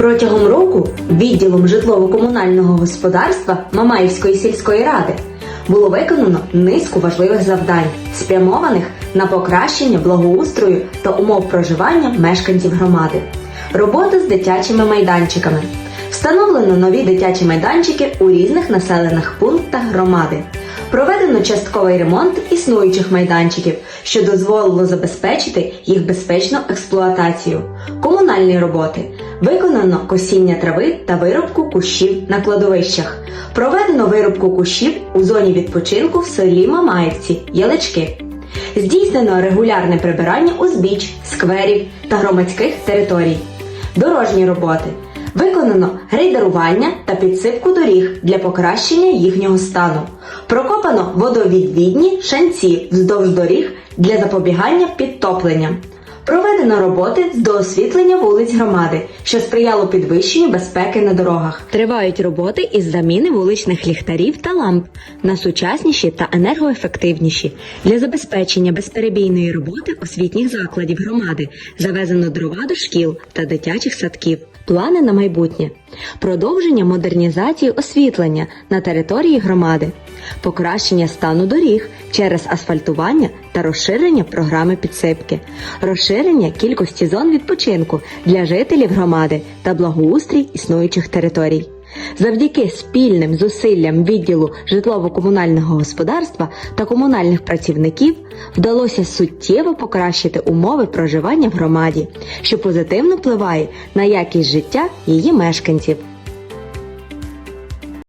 Протягом року відділом житлово-комунального господарства Мамаївської сільської ради було виконано низку важливих завдань, спрямованих на покращення благоустрою та умов проживання мешканців громади. Робота з дитячими майданчиками. Встановлено нові дитячі майданчики у різних населених пунктах громади. Проведено частковий ремонт існуючих майданчиків, що дозволило забезпечити їх безпечну експлуатацію. Комунальні роботи. Виконано косіння трави та вирубку кущів на кладовищах. Проведено вирубку кущів у зоні відпочинку в селі Мамаївці, Ялички. Здійснено регулярне прибирання узбіч, скверів та громадських територій. Дорожні роботи. Виконано грейдерування та підсипку доріг для покращення їхнього стану. Прокопано водовідвідні шанці вздовж доріг для запобігання підтопленням. Проведено роботи з доосвітлення вулиць громади, що сприяло підвищенню безпеки на дорогах. Тривають роботи із заміни вуличних ліхтарів та ламп на сучасніші та енергоефективніші для забезпечення безперебійної роботи освітніх закладів громади. Завезено дрова до шкіл та дитячих садків. Плани на майбутнє: продовження модернізації освітлення на території громади, покращення стану доріг через асфальтування та розширення програми підсипки, розширення кількості зон відпочинку для жителів громади та благоустрій існуючих територій. Завдяки спільним зусиллям відділу житлово-комунального господарства та комунальних працівників вдалося суттєво покращити умови проживання в громаді, що позитивно впливає на якість життя її мешканців.